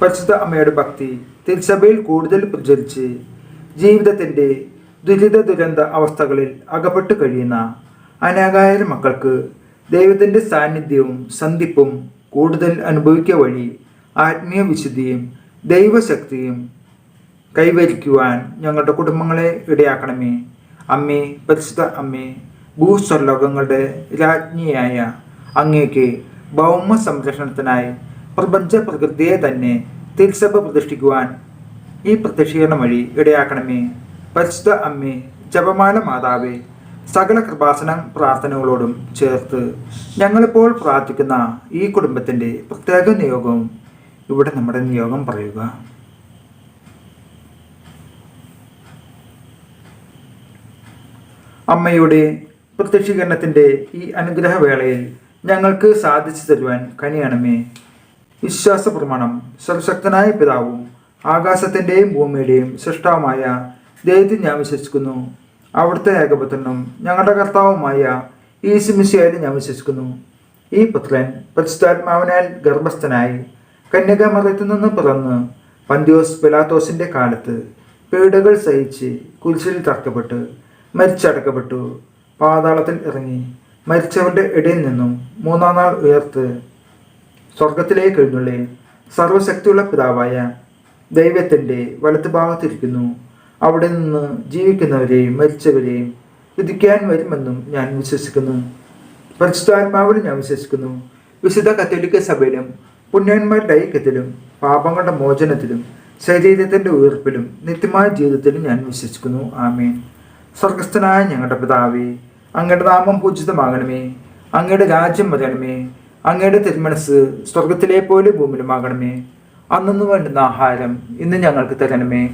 പരിശുദ്ധ അമ്മയുടെ ഭക്തി തിരുസഭയിൽ കൂടുതൽ പ്രചരിച്ച് ജീവിതത്തിന്റെ ദുരിത ദുരന്ത അവസ്ഥകളിൽ അകപ്പെട്ട് കഴിയുന്ന അനേകായിരം മക്കൾക്ക് ദൈവത്തിന്റെ സാന്നിധ്യവും സന്ധിപ്പും കൂടുതൽ അനുഭവിക്കുക വഴി ആത്മീയ വിശുദ്ധിയും ദൈവശക്തിയും കൈവരിക്കുവാൻ ഞങ്ങളുടെ കുടുംബങ്ങളെ ഇടയാക്കണമേ. അമ്മേ പരിശുദ്ധ അമ്മേ ഭൂസ്വർലോകങ്ങളുടെ രാജ്ഞിയായ അങ്ങേക്ക് ഭൗമ സംരക്ഷണത്തിനായി പ്രപഞ്ച പ്രകൃതിയെ തന്നെ തിരുസഭ പ്രതിഷ്ഠിക്കുവാൻ ഈ പ്രത്യക്ഷീകരണം വഴി ഇടയാക്കണമേ. പരിശുദ്ധ അമ്മേ ജപമാല മാതാവേ സകല കൃപാസന പ്രാർത്ഥനകളോടും ചേർത്ത് ഞങ്ങളിപ്പോൾ പ്രാർത്ഥിക്കുന്ന ഈ കുടുംബത്തിന്റെ പ്രത്യേക നിയോഗവും ഇവിടെ നമ്മുടെ നിയോഗം പറയുക. അമ്മയുടെ പ്രത്യക്ഷീകരണത്തിന്റെ ഈ അനുഗ്രഹവേളയിൽ ഞങ്ങൾക്ക് സാധിച്ചു തരുവാൻ കനിയണമേ. വിശ്വാസ പ്രമാണം സർവശക്തനായ പിതാവും ആകാശത്തിന്റെയും ഭൂമിയുടെയും സൃഷ്ടാവുമായ ദൈവത്തിൽ ഞാൻ വിശ്വസിക്കുന്നു. അവിടുത്തെ ഏകപുത്രനും ഞങ്ങളുടെ കർത്താവുമായ ഈ സിമിശയാലും ഞാൻ വിശ്വസിക്കുന്നു. ഈ പുത്രൻ പരിശുദ്ധാത്മാവിനാൽ ഗർഭസ്ഥനായി കന്യകാമറയത്തു നിന്ന് പിറന്ന് പന്തിയോസ് പിലാത്തോസിന്റെ കാലത്ത് പീഡകൾ സഹിച്ച് കുരിശിൽ തറക്കപ്പെട്ട് മരിച്ചടക്കപ്പെട്ടു. പാതാളത്തിൽ ഇറങ്ങി മരിച്ചവരുടെ ഇടയിൽ നിന്നും മൂന്നാം നാൾ ഉയർത്ത് സ്വർഗത്തിലേക്ക് എഴുന്നള്ളി. സർവശക്തിയുള്ള പിതാവായ ദൈവത്തിന്റെ വലത്ത് ഭാഗത്തിരിക്കുന്നു. അവിടെ നിന്ന് ജീവിക്കുന്നവരെയും മരിച്ചവരെയും വിധിക്കാൻ വരുമെന്നും ഞാൻ വിശ്വസിക്കുന്നു. പരിശുദ്ധാത്മാവിലും ഞാൻ വിശ്വസിക്കുന്നു. വിശുദ്ധ കത്തോലിക്ക സഭയിലും പുണ്യന്മാരുടെ ഐക്യത്തിലും പാപങ്ങളുടെ മോചനത്തിലും ശരീരത്തിന്റെ ഉയർപ്പിലും നിത്യമായ ജീവിതത്തിലും ഞാൻ വിശ്വസിക്കുന്നു. ആമേൻ. സ്വർഗസ്ഥനായ ഞങ്ങളുടെ പിതാവേ അങ്ങയുടെ നാമം പൂജിതമാകണമേ. അങ്ങയുടെ രാജ്യം വരണമേ. അങ്ങയുടെ തിരുമനസ് സ്വർഗത്തിലെ പോലെ ഭൂമിയിലുമാകണമേ. അന്നു വേണ്ടുന്ന ആഹാരം ഇന്ന് ഞങ്ങൾക്ക് തരണമേ.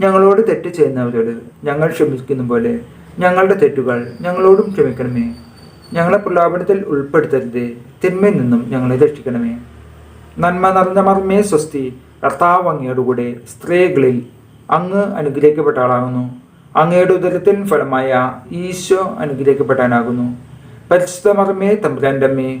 ഞങ്ങളോട് തെറ്റ് ചെയ്യുന്നവരോട് ഞങ്ങൾ ക്ഷമിക്കുന്ന പോലെ ഞങ്ങളുടെ തെറ്റുകൾ ഞങ്ങളോടും ക്ഷമിക്കണമേ. ഞങ്ങളെ പ്രലോഭനത്തിൽ ഉൾപ്പെടുത്തരുത്. തിന്മയിൽ നിന്നും ഞങ്ങളെ രക്ഷിക്കണമേ. നന്മ നിറഞ്ഞ മർമ്മേ സ്വസ്തി. കർത്താവ് സ്ത്രീകളിൽ അങ്ങ് അനുഗ്രഹിക്കപ്പെട്ട ആളാകുന്നു അങ്ങയുടെ ഉദരത്തിൻ ഫലമായ ഈശോ അനുഗ്രഹിക്കപ്പെട്ടാനാകുന്നു പരിശുദ്ധ മർമ്മേ തമ്പുരാന്റെ അമ്മേ